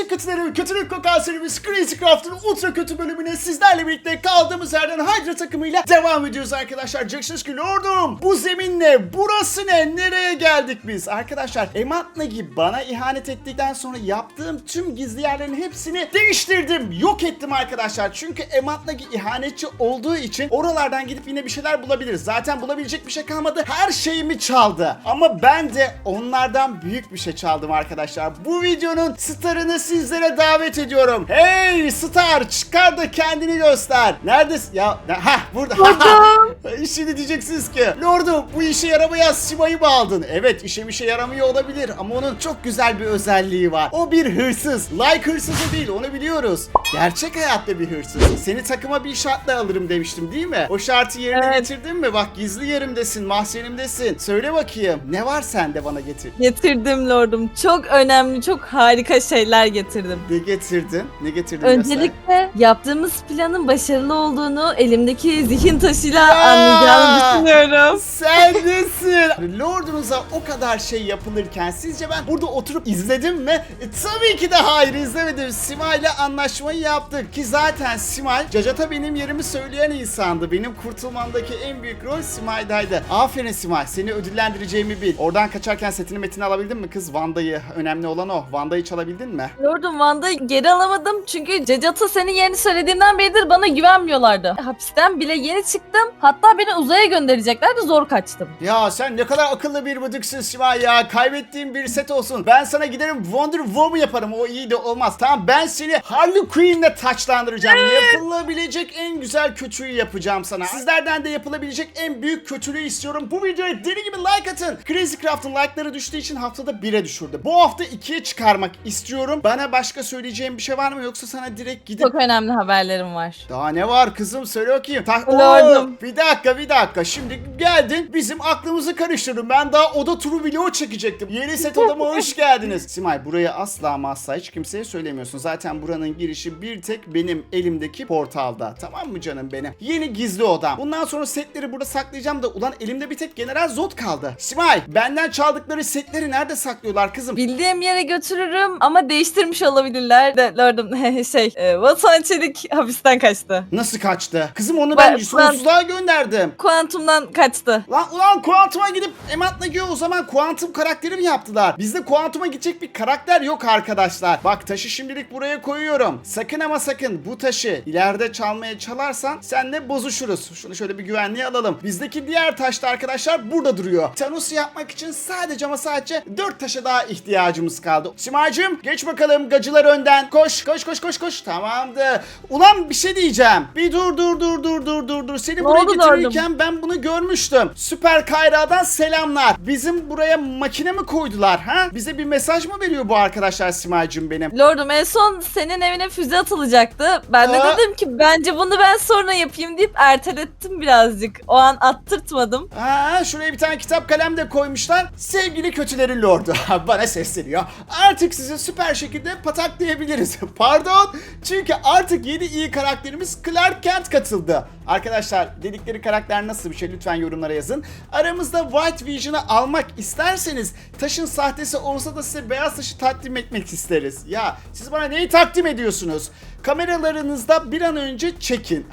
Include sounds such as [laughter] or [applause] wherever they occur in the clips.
bütün kötüleri kötülük kokan Crazy Craft'ın ultra kötü bölümüne sizlerle birlikte kaldığımız yerden Hydra takımıyla devam ediyoruz arkadaşlar. Jackson's ki lordum bu zemin ne? Burası ne? Nereye geldik biz? Arkadaşlar Emat Nagi bana ihanet ettikten sonra yaptığım tüm gizli yerlerin hepsini değiştirdim. Yok ettim arkadaşlar. Çünkü Emat Nagi ihanetçi olduğu için oralardan gidip yine bir şeyler bulabiliriz. Zaten bulabilecek bir şey kalmadı. Her şeyimi çaldı. Ama ben de onlardan büyük bir şey çaldım arkadaşlar. Bu videonun starını sizlere davet ediyorum. Hey star çıkar da kendini göster. Neredesin? Ya ha burada. [laughs] Şimdi diyeceksiniz ki Lordum bu işe yaramayan Sima'yı mı aldın? Evet işe bir şey yaramıyor olabilir ama onun çok güzel bir özelliği var. O bir hırsız. Like hırsızı değil onu biliyoruz. Gerçek hayatta bir hırsız. Seni takıma bir şartla alırım demiştim değil mi? O şartı yerine Evet. getirdin mi? Bak gizli yerimdesin, mahzenimdesin. Söyle bakayım ne var sende bana getir. Getirdim lordum. Çok önemli, çok harika şeyler getirdim. Ne getirdin? Ne getirdin mesela? Öncelikle yaptığımız planın başarılı olduğunu elimdeki zihin taşıyla Ya! anlayacağını düşünüyorum. Sen nesin? Lordunuza o kadar şey yapılırken sizce ben burada oturup izledim mi? E, tabii ki de hayır izlemedim. Sima ile anlaşmayı yaptık ki zaten Simay Cacata benim yerimi söyleyen insandı. Benim kurtulmamdaki en büyük rol Simay'daydı. Aferin Simay seni ödüllendireceğimi bil. Oradan kaçarken setini metini alabildin mi kız? Vanda'yı önemli olan o. Vanda'yı çalabildin mi? Lordum Van'da geri alamadım çünkü Cacata senin yerini söylediğimden beridir bana güvenmiyorlardı. Hapisten bile yeni çıktım. Hatta beni uzaya göndereceklerdi zor kaçtım. Ya sen ne kadar akıllı bir bıdıksın Simay ya. Kaybettiğim bir set olsun. Ben sana giderim Wonder Woman yaparım. O iyi de olmaz. Tamam ben seni Harley Quinn'le taçlandıracağım. Yapılabilecek en güzel kötüyü yapacağım sana. Sizlerden de yapılabilecek en büyük kötülüğü istiyorum. Bu videoya deli gibi like atın. Crazy Craft'ın like'ları düştüğü için haftada 1'e düşürdü. Bu hafta 2'ye çıkarmak istiyorum. Bana başka söyleyeceğim bir şey var mı? Yoksa sana direkt gidip Çok önemli haberlerim var. daha ne var kızım söyle bakayım. Ta- Lordum. Oo, bir dakika bir dakika. Şimdi geldin bizim aklımızı karıştırdın. Ben daha oda turu video çekecektim. Yeni set odama [laughs] hoş geldiniz. Simay burayı asla ama asla hiç kimseye söylemiyorsun. Zaten buranın girişi bir tek benim elimdeki portalda. Tamam mı canım benim? Yeni gizli odam. Bundan sonra setleri burada saklayacağım da ulan elimde bir tek General Zod kaldı. Simay benden çaldıkları setleri nerede saklıyorlar kızım? Bildiğim yere götürürüm ama değiştirmiş olabilirler de lordum [laughs] şey e, Batuhan Çelik hapisten kaçtı. Nasıl kaçtı? Kızım onu ben Ben- sonsuzluğa gönderdim. Kuantumdan kaçtı. Lan ulan Kuantum'a gidip Emat Nagio o zaman Kuantum karakteri mi yaptılar? Bizde Kuantum'a gidecek bir karakter yok arkadaşlar. Bak taşı şimdilik buraya koyuyorum. Sakın ama sakın bu taşı ileride çalmaya çalarsan senle bozuşuruz. Şunu şöyle bir güvenliğe alalım. Bizdeki diğer taş da arkadaşlar burada duruyor. Thanos'u yapmak için sadece ama sadece 4 taşa daha ihtiyacımız kaldı. Simacığım geç bakalım gacılar önden. Koş koş koş koş koş. Tamamdır. Ulan bir şey diyeceğim. Bir dur dur dur dur dur dur dur. Seni buraya oldu lordum? getirirken ben bunu görmüştüm. Süper Kayra'dan selamlar. Bizim buraya makine mi koydular ha? Bize bir mesaj mı veriyor bu arkadaşlar Simacığım benim? Lordum en son senin evine füze atılacaktı. Ben de Aa. dedim ki bence bunu ben sonra yapayım deyip ertelettim birazcık. O an attırtmadım. Ha, şuraya bir tane kitap kalem de koymuşlar. Sevgili kötülerin lordu. [laughs] Bana sesleniyor. Artık sizi süper şekilde pataklayabiliriz. [laughs] Pardon. Çünkü artık yeni iyi karakterimiz Clark Kent katıldı. Arkadaşlar dedikleri karakter nasıl bir şey lütfen yorumlara yazın. Aramızda White Vision'ı almak isterseniz taşın sahtesi olsa da size beyaz taşı takdim etmek isteriz. Ya siz bana neyi takdim ediyorsunuz? Kameralarınızda bir an önce çekin.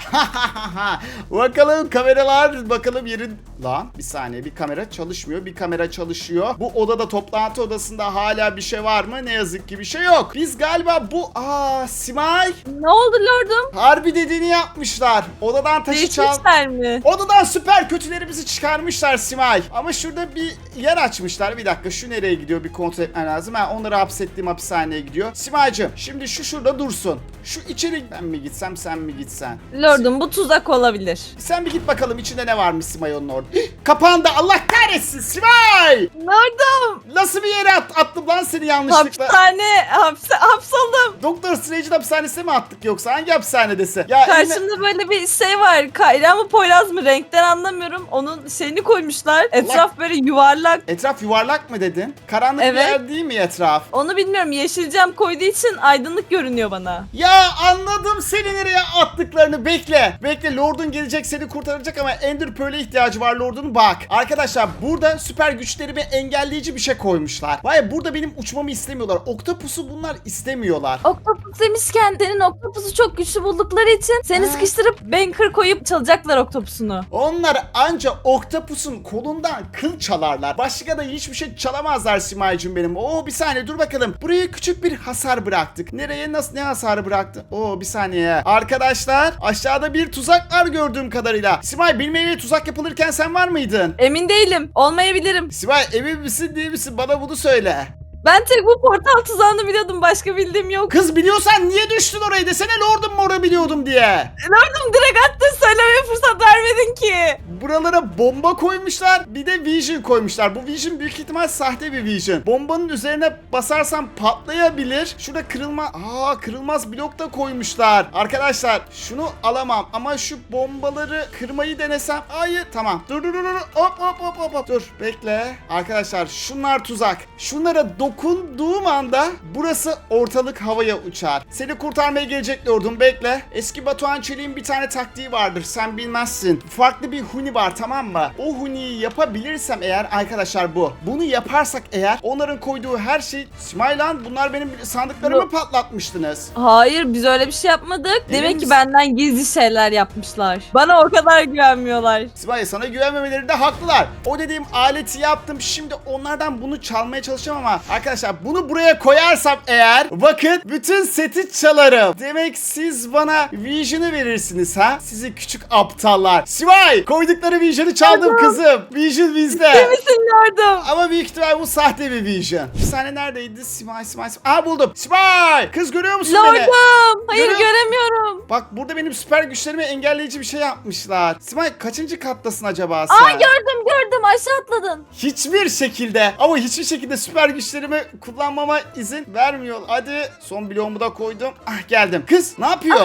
[laughs] bakalım kameralar bakalım yerin... Lan bir saniye bir kamera çalışmıyor bir kamera çalışıyor. Bu odada toplantı odasında hala bir şey var mı? Ne yazık ki bir şey yok. Biz galiba bu... Aa Simay Ne oldu lordum? harbi dediğini yapmışlar. Odadan taşı çal... Mi? Odadan süper kötülerimizi çıkarmışlar Simay. Ama şurada bir yer açmışlar. Bir dakika şu nereye gidiyor bir kontrol etmen lazım. Ha, onları hapsettiğim hapishaneye gidiyor. Simay'cığım şimdi şu şurada dursun. Şu içeri ben mi gitsem sen mi gitsen? Lordum bu tuzak olabilir. Sen bir git bakalım içinde ne varmış Simay onun orada. Hih, Kapandı Allah kahretsin Simay! Lordum! Nasıl bir yere at attım lan seni yanlışlıkla? Hapishane, hapse, hapsoldum. Doktor Strange'in hapishanesine mi attık yoksa hangi hapishanedesi? Ya eline- Karşımda böyle bir şey var. Kayra mı Poyraz mı renkten anlamıyorum. Onun şeyini koymuşlar. Etraf böyle yuvarlak. etraf yuvarlak mı dedin? Karanlık bir Evet. yer değil mi etraf? Onu bilmiyorum. Yeşil cam koyduğu için aydınlık görünüyor bana. Ya anladım seni nereye attıklarını bekle. Bekle Lord'un gelecek seni kurtaracak ama Ender Pearl'e ihtiyacı var Lord'un bak. Arkadaşlar burada süper güçlerimi engelleyici bir şey koymuşlar. Vay burada benim uçmamı istemiyorlar. Oktopus'u bunlar istemiyorlar. Oktopus demişken senin oktopusu çok güçlü buldukları için seni Ha. sıkıştırıp banker koyup çalacaklar oktopusunu. Onlar anca Oktopus'un kolundan kıl çalarlar. Başka da hiçbir şey çalamazlar Simay'cım benim. Oo bir saniye dur bakalım. Buraya küçük bir hasar bıraktık. Nereye nasıl ne hasarı bıraktı? Oo bir saniye. Arkadaşlar aşağıda bir tuzak var gördüğüm kadarıyla. Simay benim eve tuzak yapılırken sen var mıydın? Emin değilim. Olmayabilirim. Simay emin misin değil misin? Bana bunu söyle. Ben tek bu portal tuzağını biliyordum. Başka bildiğim yok. Kız biliyorsan niye düştün oraya desene Lord'um mora biliyordum diye. Gördüm direkt attın söylemeye fırsat vermedin ki. Buralara bomba koymuşlar. Bir de Vision koymuşlar. Bu Vision büyük ihtimal sahte bir Vision. Bombanın üzerine basarsam patlayabilir. Şurada kırılma... Aa kırılmaz blok da koymuşlar. Arkadaşlar şunu alamam ama şu bombaları kırmayı denesem... Hayır tamam. Dur dur dur dur. Hop hop hop hop hop. Dur bekle. Arkadaşlar şunlar tuzak. Şunlara dokunduğum anda burası ortalık havaya uçar. Seni kurtarmaya gelecek Lord'um bekle. Eski Batuhan Çelik'in bir tane taktiği vardır. Sen bilmezsin. Farklı bir huni var tamam mı? O huniyi yapabilirsem eğer arkadaşlar bu. Bunu yaparsak eğer onların koyduğu her şey Smilan bunlar benim sandıklarımı patlatmıştınız. Hayır biz öyle bir şey yapmadık. Demek misin? ki benden gizli şeyler yapmışlar. Bana o kadar güvenmiyorlar. Simay sana güvenmemeleri de haklılar. O dediğim aleti yaptım. Şimdi onlardan bunu çalmaya çalışacağım ama arkadaşlar bunu buraya koyarsam eğer bakın bütün seti çalarım. Demek siz bana Vision'ı verirsiniz ha? Sizi küçük aptallar. Simay koydukları Vision'ı çaldım kızım. Vision bizde. Misin gördüm. Ama büyük ihtimal bu sahte bir Vision. Bir saniye neredeydi? Simay, Simay, Simay. Aa buldum. Simay! Kız görüyor musun beni? Lordum. Hayır Görüyor- göremiyorum. Bak burada benim süper güçlerimi engelleyici bir şey yapmışlar. Simay kaçıncı kattasın acaba sen? Aa gördüm gördüm aşağı atladın. Hiçbir şekilde ama hiçbir şekilde süper güçlerimi kullanmama izin vermiyor. Hadi son bloğumu da koydum. Ah geldim. Kız ne yapıyor?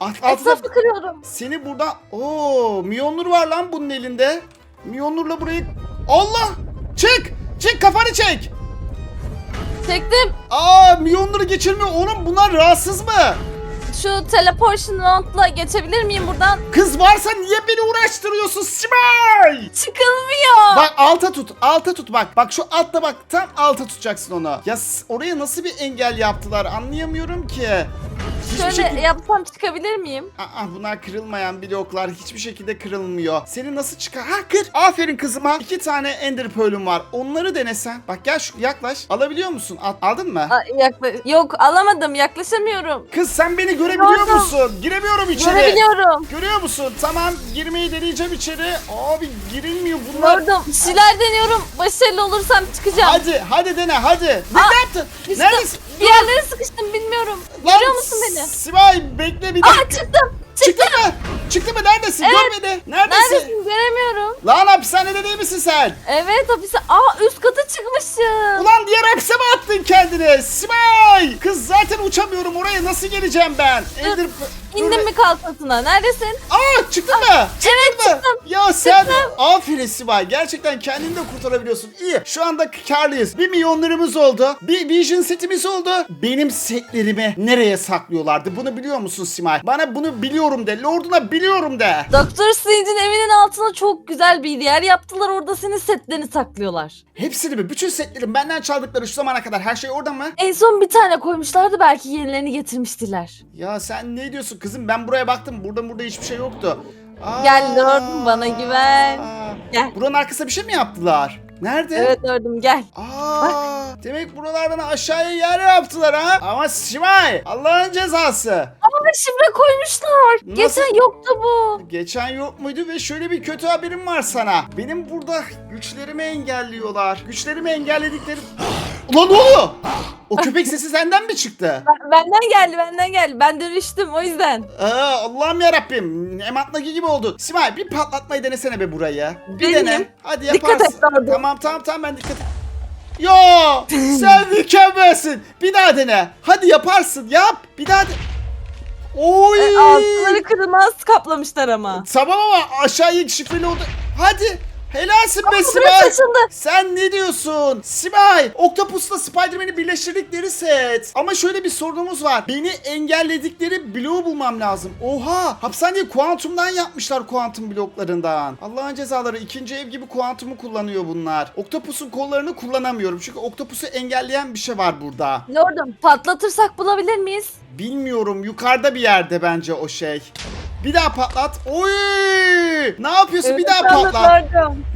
Alt- altında Etrafı kırıyorum. seni burada... Oo Miyonur var lan bunun elinde. Miyonur'la burayı... Allah! Çık! Çık kafanı çek! Çektim. Aa Miyonur'u geçirmiyor. Oğlum bunlar rahatsız mı? Şu teleportation round'la geçebilir miyim buradan? Kız varsa niye beni uğraştırıyorsun Simay? Çıkılmıyor. Bak alta tut, alta tut bak. Bak şu altta bak, tam alta tutacaksın onu. Ya s- oraya nasıl bir engel yaptılar anlayamıyorum ki. Hiçbir Şöyle şekilde... yapsam çıkabilir miyim? Aa, bunlar kırılmayan bloklar hiçbir şekilde kırılmıyor. Seni nasıl çıkar? Ha kır. Aferin kızıma. İki tane ender pearl'üm var. Onları denesen. Bak gel şu yaklaş. Alabiliyor musun? Al- aldın mı? Aa, yakla- Yok alamadım yaklaşamıyorum. Kız sen beni görebiliyor Gördüm. musun? Giremiyorum içeri. Görebiliyorum. Görüyor musun? Tamam girmeyi deneyeceğim içeri. Abi girilmiyor bunlar. Gördüm. Bir şeyler deniyorum. Başarılı olursam çıkacağım. Hadi hadi dene hadi. Ne Aa, yaptın? Neredesin? Bir yerlere sıkıştım bilmiyorum. Lan, Görüyor musun beni? Sivay bekle bir Aa dakika. çıktım. Çıktı mı? Çıktı mı? Neredesin? Evet. Gör beni. Neredesin? Neredesin göremiyorum. Lan hapishanede değil misin sen? Evet hapise. Aa üst kata çıkmışım. Ulan diğer hapse mi attın kendini? Sivay! Kız zaten uçamıyorum. Oraya nasıl geleceğim ben? Ender... İndin mi kalkasına? Neredesin? Aa çıktın mı? Çıktın evet, mı? çıktım. Ya sen aferin Sivay. Gerçekten kendini de kurtarabiliyorsun. İyi. Şu anda karlıyız. Bir milyonlarımız oldu. Bir Vision setimiz oldu. Benim setlerimi nereye saklıyorlardı? Bunu biliyor musun Simay? Bana bunu biliyorum de. Lord'una biliyorum de. Doktor Strange'in evinin altına çok güzel bir yer yaptılar. Orada senin setlerini saklıyorlar. Hepsini mi? Bütün setlerim benden çaldıkları şu zamana kadar her şey orada mı? En son bir tane koymuşlardı belki yenilerini getirmiştiler. Ya sen ne diyorsun kızım? Ben buraya baktım. Burada burada hiçbir şey yoktu. Aa. Gel Lord'um, bana güven. Gel. Buranın arkasında bir şey mi yaptılar? Nerede? Evet gördüm gel. Aa, demek buralardan aşağıya yer yaptılar ha. Ama Simay, Allah'ın cezası. Ama şifre koymuşlar. Nasıl? Geçen yoktu bu. Geçen yok muydu ve şöyle bir kötü haberim var sana. Benim burada güçlerimi engelliyorlar. Güçlerimi engelledikleri... [gasps] Ulan ne oluyor? O köpek sesi senden mi çıktı? Ben- Benden geldi benden geldi. Ben dönüştüm o yüzden. Aa, Allah'ım yarabbim. Ematlaki gibi oldu. Simay bir patlatmayı denesene be burayı. Bir Deneyim. dene. Hadi Dikkat yaparsın. et Lordum. Tamam tamam tamam ben dikkat. Ya [laughs] sen mükemmelsin. Bir daha dene. Hadi yaparsın. Yap. Bir daha de. Oy. E, altları kırılmaz kaplamışlar ama. Tamam ama aşağıya şifreli oldu. Hadi. Helalsin be açıldı. Sen ne diyorsun? Simay, Octopus'la Spider-Man'i birleştirdikleri set. Ama şöyle bir sorunumuz var. Beni engelledikleri bloğu bulmam lazım. Oha! Hapishaneyi kuantumdan yapmışlar kuantum bloklarından. Allah'ın cezaları ikinci ev gibi kuantumu kullanıyor bunlar. Octopus'un kollarını kullanamıyorum. Çünkü Octopus'u engelleyen bir şey var burada. Lordum patlatırsak bulabilir miyiz? Bilmiyorum. Yukarıda bir yerde bence o şey. Bir daha patlat. Oy! Ne yapıyorsun? bir daha Evet, patlat.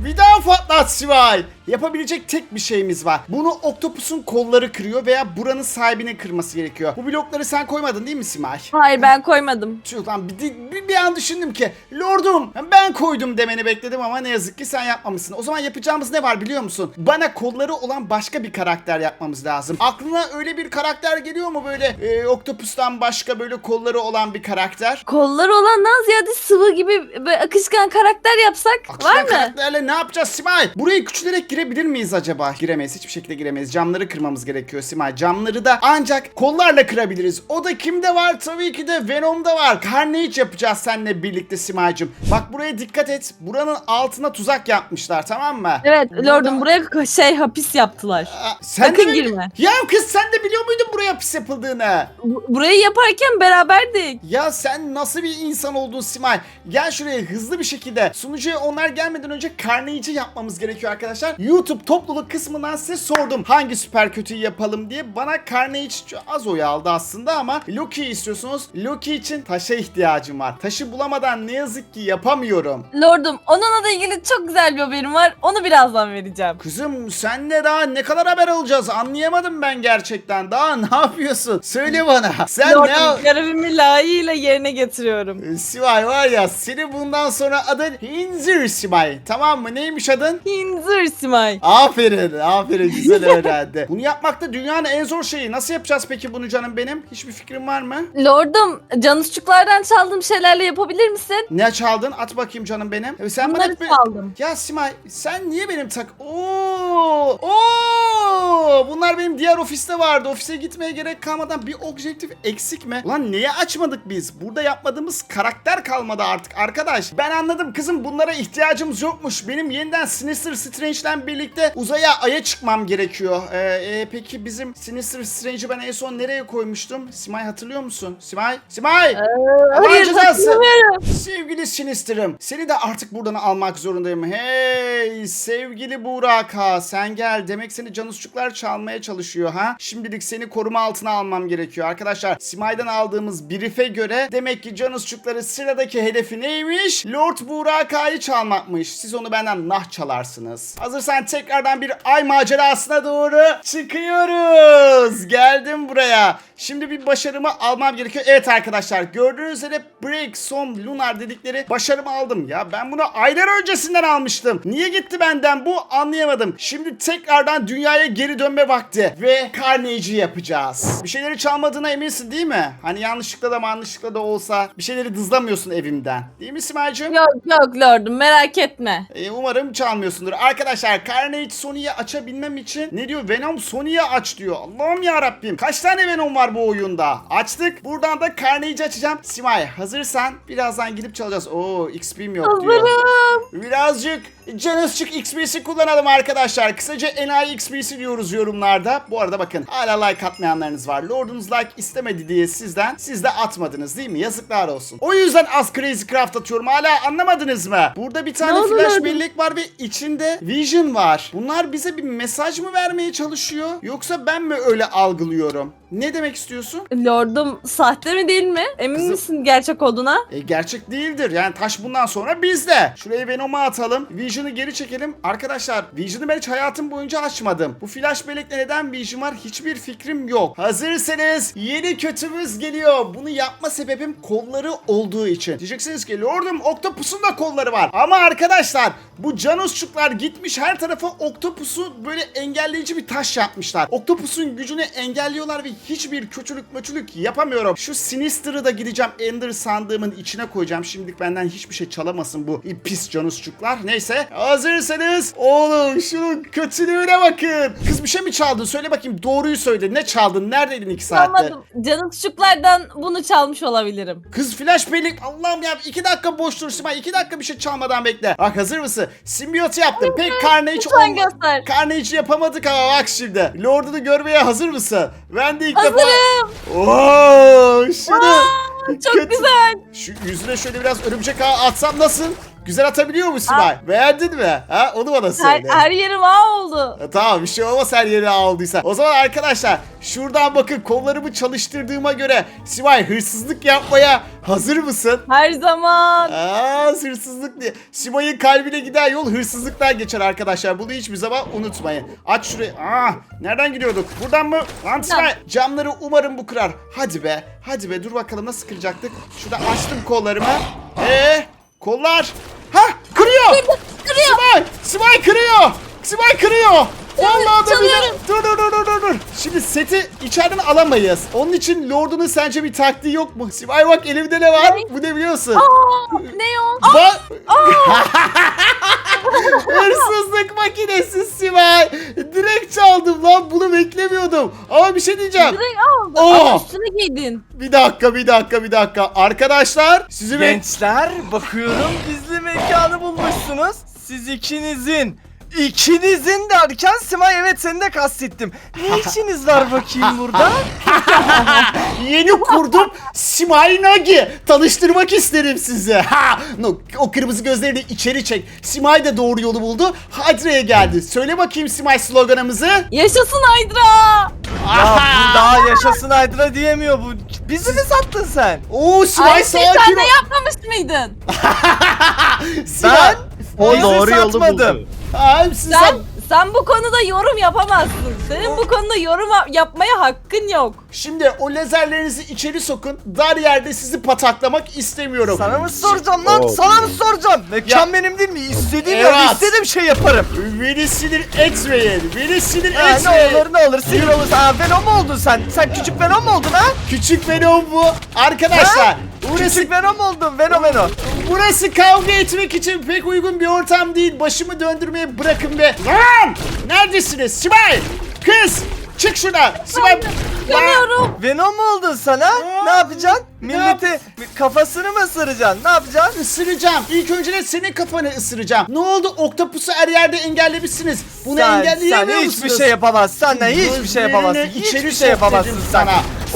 Bir daha patlat Sivay. Yapabilecek tek bir şeyimiz var. Bunu Octopus'un kolları kırıyor veya buranın sahibinin kırması gerekiyor. Bu blokları sen koymadın değil mi Simay? Hayır ben koymadım. Tüh lan bir, bir, bir an düşündüm ki Lordum ben koydum demeni bekledim ama ne yazık ki sen yapmamışsın. O zaman yapacağımız ne var biliyor musun? Bana kolları olan başka bir karakter yapmamız lazım. Aklına öyle bir karakter geliyor mu böyle e, Octopus'tan başka böyle kolları olan bir karakter? Kolları olandan ziyade sıvı gibi böyle akışkan karakter yapsak Akışkan var mı? karakterle ne yapacağız Simay? Burayı küçülerek girebilir miyiz acaba? Giremeyiz. Hiçbir şekilde giremeyiz. Camları kırmamız gerekiyor Simay. Camları da ancak kollarla kırabiliriz. O da kimde var? Tabii ki de Venom'da var. Carnage yapacağız seninle birlikte Simay'cım. Bak buraya dikkat et. Buranın altına tuzak yapmışlar tamam mı? Evet Lordum buraya şey hapis yaptılar. Aa, sen Sakın de mi- girme. Ya kız sen de biliyor muydun buraya pis yapıldığını? Bu- Burayı yaparken beraberdik. Ya sen nasıl bir insan oldun Simay? Gel şuraya hızlı bir şekilde. Sunucuya onlar gelmeden önce Carnage'i yapmamız gerekiyor arkadaşlar. YouTube topluluk kısmından size sordum. Hangi süper kötüyü yapalım diye. Bana Carnage az oy aldı aslında ama Loki istiyorsunuz. Loki için taşa ihtiyacım var. Taşı bulamadan ne yazık ki yapamıyorum. Lordum onunla da ilgili çok güzel bir haberim var. Onu birazdan vereceğim. Kızım sen de daha ne kadar haber alacağız anlayamadım ben gerçekten. Daha [laughs] ne yapıyorsun? Söyle bana. Sen ne Lordum görevimi layığıyla yerine getiriyorum. Ee, Sivay var ya seni bundan sonra adın Hinzir Sivay. Tamam mı? Neymiş adın? Hinzır Simay. Aferin, aferin güzel [laughs] öğrendi. bunu yapmak da dünyanın en zor şeyi. Nasıl yapacağız peki bunu canım benim? Hiçbir fikrin var mı? Lordum canusçuklardan çaldığım şeylerle yapabilir misin? Ne çaldın? At bakayım canım benim. Ee, Sen Bunları bana... çaldım. Ya Simay sen niye benim tak... Oo! Oo! Bunlar benim diğer ofiste vardı. Ofise gitmeye gerek kalmadan bir objektif eksik mi? Ulan niye açmadık biz? Burada yapmadığımız karakter kalmadı artık arkadaş. Ben anladım kızım bunlara ihtiyacımız yokmuş. Benim yeniden Sinister Strange'den birlikte uzaya aya çıkmam gerekiyor. Ee, e, peki bizim Sinister Strange'i ben en son nereye koymuştum? Simay hatırlıyor musun? Simay? Simay! Allah'ın Hayır hatırlamıyorum. Sevgili Sinister'ım, seni de artık buradan almak zorundayım. Hey sevgili Burak ha, sen gel. Demek seni canusçuklar çalmaya çalışıyor ha. Şimdilik seni koruma altına almam gerekiyor. Arkadaşlar Simay'dan aldığımız brief'e göre demek ki canusçukları sıradaki hedefi neymiş? Lord Burak Ağa'yı çalmakmış. Siz onu benden nah çalarsınız. Hazırsan tekrardan bir ay macerasına doğru çıkıyoruz. Geldim buraya. Şimdi bir başarımı almam gerekiyor. Evet arkadaşlar gördüğünüz üzere Break Some Lunar dedikleri başarımı aldım. Ya ben bunu aylar öncesinden almıştım. Niye gitti benden bu anlayamadım. Şimdi tekrardan dünyaya geri dönme vakti. Ve Carnage'i yapacağız. Bir şeyleri çalmadığına eminsin değil mi? Hani yanlışlıkla da yanlışlıkla da olsa bir şeyleri dızlamıyorsun evimden. Değil mi Simay'cığım? Yok yok Lordum merak etme. Ee, umarım çalmıyorsundur. Arkadaşlar Carnage Sony'yi açabilmem için ne diyor? Venom Sony'yi aç diyor. Allah'ım ya Rabbim. Kaç tane Venom var bu oyunda? Açtık. Buradan da Carnage'i açacağım. Simay hazırsan birazdan gidip çalacağız. Oo XP'm yok diyor. Hazırım. Birazcık Canısçık XP'si kullanalım arkadaşlar. Kısaca enayi XP'si diyoruz yorumlarda. Bu arada bakın hala like atmayanlarınız var. Lord'unuz like istemedi diye sizden. Siz de atmadınız değil mi? Yazıklar olsun. O yüzden az Crazy Craft atıyorum. Hala anlamadınız mı? Burada bir tane Ne oldu flash Lord'um? bellek var ve içinde Vision var. Bunlar bize bir mesaj mı vermeye çalışıyor? Yoksa ben mi öyle algılıyorum? Ne demek istiyorsun? Lordum sahte mi değil mi? Emin Kızım- misin gerçek olduğuna? E, gerçek değildir. Yani taş bundan sonra bizde. Şuraya Venom'u atalım. Vision'ı geri çekelim. Arkadaşlar Vision'ı ben hiç hayatım boyunca açmadım. Bu flash bellekle neden Vision var hiçbir fikrim yok. Hazırsanız yeni kötümüz geliyor. Bunu yapma sebebim kolları olduğu için. Diyeceksiniz ki Lordum Octopus'un da kolları var. Ama arkadaşlar bu Janusçuklar gitmiş her tarafa Octopus'u böyle engelleyici bir taş yapmışlar. Octopus'un gücünü engelliyorlar ve hiçbir kötülük möçülük yapamıyorum. Şu Sinister'ı da gideceğim Ender sandığımın içine koyacağım. Şimdilik benden hiçbir şey çalamasın bu pis canusçuklar. Neyse hazırsanız oğlum şunun kötülüğüne bakın. Kız bir şey mi çaldın? Söyle bakayım doğruyu söyle. Ne çaldın? Neredeydin iki saatte? Anladım. Canım çocuklardan bunu çalmış olabilirim. Kız flash bellek Allah'ım ya iki dakika boş dur Simay iki dakika bir şey çalmadan bekle. Bak hazır mısın? Simbiyot yaptım. Pek hiç Lütfen olma- göster. Hiç yapamadık ama bak şimdi. Lord'unu görmeye hazır mısın? Ben de ilk defa... Hazırım. Oo, şunu. Çok Kötü- güzel. Şu yüzüne şöyle biraz örümcek ağı atsam nasıl? Güzel atabiliyor mu Simay? Beğendin mi? Ha onu bana Her, söyle. her yerim ağ oldu. E, Tamam bir şey olmaz her yere aldıysa. O zaman arkadaşlar şuradan bakın kollarımı çalıştırdığıma göre Simay hırsızlık yapmaya hazır mısın? Her zaman. Aa hırsızlık diye. Simay'ın kalbine giden yol hırsızlıktan geçer arkadaşlar. Bunu hiçbir zaman unutmayın. Aç şurayı. Aa nereden gidiyorduk? Buradan mı? Lan Simay camları umarım bu kırar. Hadi be. Hadi be dur bakalım nasıl kıracaktık. Şurada açtım kollarımı. Ee kollar. Ha kırıyor. Kırıyor. Simay! Simay kırıyor! Simay kırıyor! Vallahi da billahi- Dur dur dur dur dur. Şimdi seti içeriden alamayız. Onun için Lord'unun sence bir taktiği yok mu? Simay bak elimde ne var? Bu ne biliyorsun? Aa, ne o? Bak. [laughs] [laughs] Hırsızlık makinesi Simay. Direkt çaldım lan bunu beklemiyordum. Ama bir şey diyeceğim. Direkt aldım. Oo. Ama üstüne giydin. Bir dakika bir dakika bir dakika. Arkadaşlar sizi bek... Gençler bakıyorum gizli mekanı bulmuşsunuz. Siz ikinizin İkinizin derken Simay evet seni de kastettim. Ne [laughs] işiniz var bakayım burada? [laughs] Yeni kurdum Simay Nagi. Tanıştırmak isterim sizi. Ha! No, o kırmızı gözlerini içeri çek. Simay da doğru yolu buldu. Hadra'ya geldi. Söyle bakayım Simay sloganımızı. Yaşasın Hydra. Ya bu daha yaşasın Aydra diyemiyor bu. Bizi mi sattın sen? Oo Simay Ay sakin sen ol. de yapmamış mıydın? [laughs] Simay. Ben O bizi doğru yolu satmadım. buldu. Ay, siz Sen sen bu konuda yorum yapamazsın. Senin bu konuda yorum yapmaya hakkın yok. Şimdi o lazerlerinizi içeri sokun. Dar yerde sizi pataklamak istemiyorum. Sana mı soracağım lan? Oo. Sana mı soracağım? Mekan Ya- benim değil mi? İstediğim Evet. yer, istediğim şey yaparım. Beni sinir etmeyin. Beni sinir Ha, etmeyin. ne olur ne olur sinir olursa. Ha, Venom mu oldun sen? Sen küçük Venom mu oldun ha? Küçük Venom bu. Arkadaşlar. Ha? Burası Venom oldun. Venom Venom. Burası kavga etmek için pek uygun bir ortam değil. Başımı döndürmeye bırakın be. Lan! Neredesiniz? Sibel! Kız! Çık şuradan. Sibel! Görüyorum. Venom mu oldun sana? Aa, Ne yapacaksın? ne Milleti kafasını mı ısıracaksın? Ne yapacaksın? Isıracağım. İlk önce de senin kafanı ısıracağım. Ne oldu? Oktopusu her yerde engellemişsiniz. Bunu sen, engelleyemiyor sen musunuz? hiçbir şey yapamazsın. Senden hiçbir şey yapamazsın. Hiçbir şey yapamazsın sen. sana.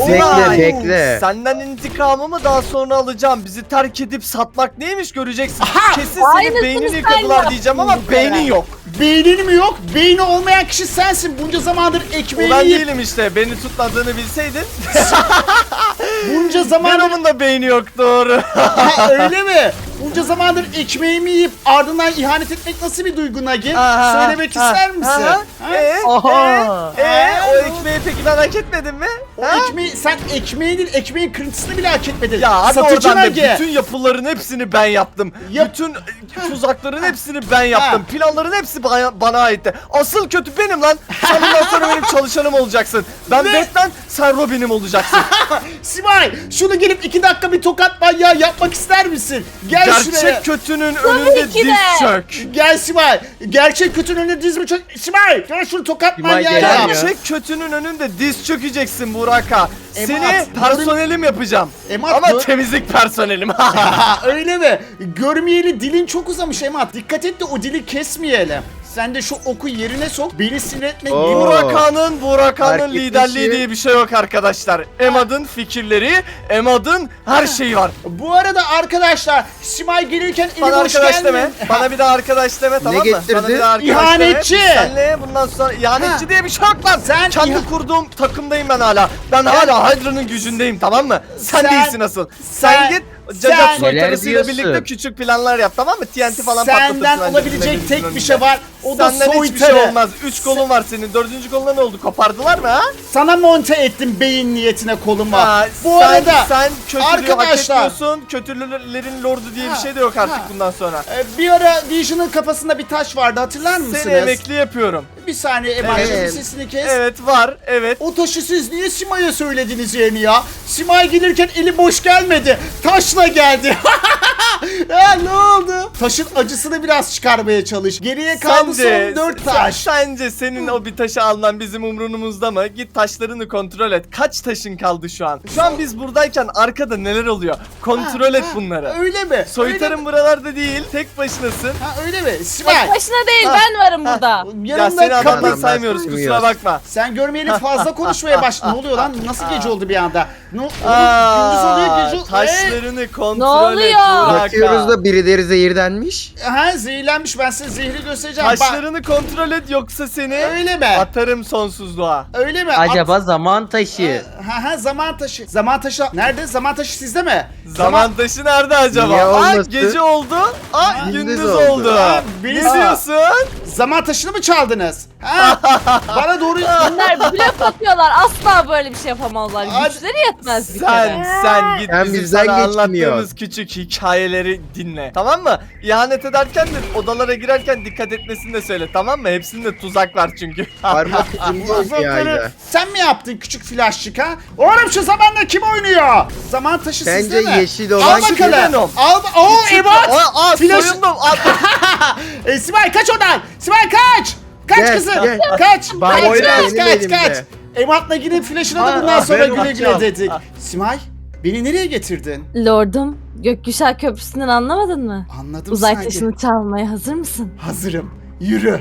Bekle, Olay. bekle. Senden intikamımı daha sonra alacağım. Bizi terk edip satmak neymiş göreceksin. Aha! Kesin senin beynini sen yıkadılar diyeceğim ama beynin yok. Beynin mi yok? Beyni olmayan kişi sensin. Bunca zamandır ekmeğini ben yiyip değilim işte. Beni tutmadığını bilseydin. [laughs] bunca zamandır Venom'un da beyni yok doğru. Ha, [laughs] öyle mi? Bunca zamandır ekmeğimi yiyip ardından ihanet etmek nasıl bir duygu Nagi? Aha, Söylemek ha, ister misin? aha. Ha? Ee, Aha. ee, ee, o ekmeği peki ben hak etmedim mi? O Ha? ekmeği, sen ekmeği değil, ekmeğin kırıntısını bile hak etmedin. Ya hadi Satıcı oradan da Nagi. bütün yapıların hepsini ben yaptım. Yap- Bütün e, tuzakların hepsini ben yaptım. Planların hepsi bana, bana aitti. Asıl kötü benim lan. Sen bundan sonra benim çalışanım olacaksın. Ben Ne? Batman, sen Robin'im olacaksın. [laughs] Simay, şunu gelip iki dakika bir tokat manyağı yapmak ister misin? Gel şuraya. Gerçek kötünün önünde ki de. diz çök. Gel Simay. Gerçek kötünün önüne diz mi çök? Simay, gel şunu tokat Simay manyağı gel yap. ya. Gerçek kötünün önünde diz çökeceksin Burak'a. Seni Emat, personelim yapacağım. Emat, Ama gör- temizlik personelim. [laughs] [laughs] Öyle mi? Görmeyeli dilin çok uzamış Emat. Dikkat et de o dili kesmeyelim. Sen de şu oku yerine sok. Beni sinir etme. Oo. Burakhan'ın Burakhan'ın Fark liderliği etmişim. diye bir şey yok arkadaşlar. Emad'ın fikirleri, Emad'ın her şeyi var. Bu arada arkadaşlar Simay gelirken eli Bana boş arkadaş deme. gelmeyin. [laughs] Bana bir daha arkadaş deme tamam mı? getirdi? Bana bir daha arkadaş İhanetçi. deme. Senle bundan sonra ihanetçi Ha. diye bir şey yok lan. Sen Kendi iha- kurduğum takımdayım ben hala. Ben hala Hydra'nın gücündeyim tamam mı? Sen, Sen- değilsin asıl. Sen, sen- git sen- Cacat Neler soytarısıyla diyorsun? birlikte küçük planlar yap tamam mı? TNT falan patlatırsın. Senden olabilecek tek bir şey önünde. var. O da Senden hiçbir soytarı. şey olmaz. Üç kolun var senin. Dördüncü koluna ne oldu? Kopardılar mı ha? Sana monte ettim beyin niyetine koluma. Ha, Bu sen, arada sen kötülüğü hak arkadaşlar- etmiyorsun. Kötülerin lordu diye Ha, bir şey de yok artık ha. bundan sonra. e, bir ara Vision'ın kafasında bir taş vardı hatırlar mısınız? Seni emekli yapıyorum. Bir saniye Eman'cığım Evet. sesini kes. Evet var evet. O taşı siz niye Sima'ya söylediniz yerini ya? Simay gelirken eli boş gelmedi. Taşla geldi. [laughs] ha, ne oldu? Taşın acısını biraz çıkarmaya çalış. Geriye kaldı son 4 sen- taş. Sence senin o bir taşı alman bizim umrunumuzda mı? Git taşlarını kontrol et. Kaç taşın kaldı şu an? Şu an biz buradayken arkada neler oluyor? Kontrol et Ha, bunları. Öyle mi? Öyle Soytarın mi? buralarda değil. Tek başınasın. Ha öyle mi? Simay. Tek başına değil Ha. ben varım burada. Ya Yanında seni adamdan kadın. Ben saymıyoruz kusura bakma. Sen görmeyeli fazla konuşmaya başladın. Ne oluyor lan? Nasıl gece oldu bir anda? Ne Aa, gündüz oluyor gece Taşlarını kontrol Ne oluyor? et. Bakıyoruz da birileri zehirlenmiş. Ha zehirlenmiş ben size zehri göstereceğim. Bak, Taşlarını kontrol et yoksa seni Öyle mi? atarım sonsuzluğa. Öyle mi? Acaba zaman taşı. At- Ha ha zaman taşı. Zaman taşı nerede? Zaman taşı sizde mi? Zaman taşı nerede acaba? Niye Aa, olmasın? gece oldu. Aa Gündüz gündüz oldu. oldu. Aa, Ne biz- diyorsun? Zaman taşını mı çaldınız? Ha? [laughs] Bana doğru Bunlar blöf atıyorlar. Asla böyle bir şey yapamazlar. Hadi. Güçleri yetmez bir Sen kere. sen git Sen bizim bizden sana. Anlattığımız küçük hikayeleri dinle. Tamam mı? İhanet ederken de odalara girerken dikkat etmesini de söyle. Tamam mı? Hepsinde tuzak var çünkü. Parmak [laughs] ya. Sen mi yaptın küçük flaşçık ha? Oğlum şu zamanla kim oynuyor? Zaman taşı Bence sizde mi? yeşil Al olan bakalım. Venom. Al. Oo Ebat. Aa, aa Flash- soyundum. Aa, [laughs] e, Sibel kaç oradan. Sibel kaç. Kaç Gel, kızım. gel. Kaç. Bak, kaç oyna kaç benim kaç elimde. kaç. Emat'la gidip flash'ına da bundan sonra ben güle güle dedik. Simay beni nereye getirdin? Lordum, gökkuşağı köprüsünden anlamadın mı? Anladım Uzay sanki. taşını çalmaya hazır mısın? Hazırım. Yürü.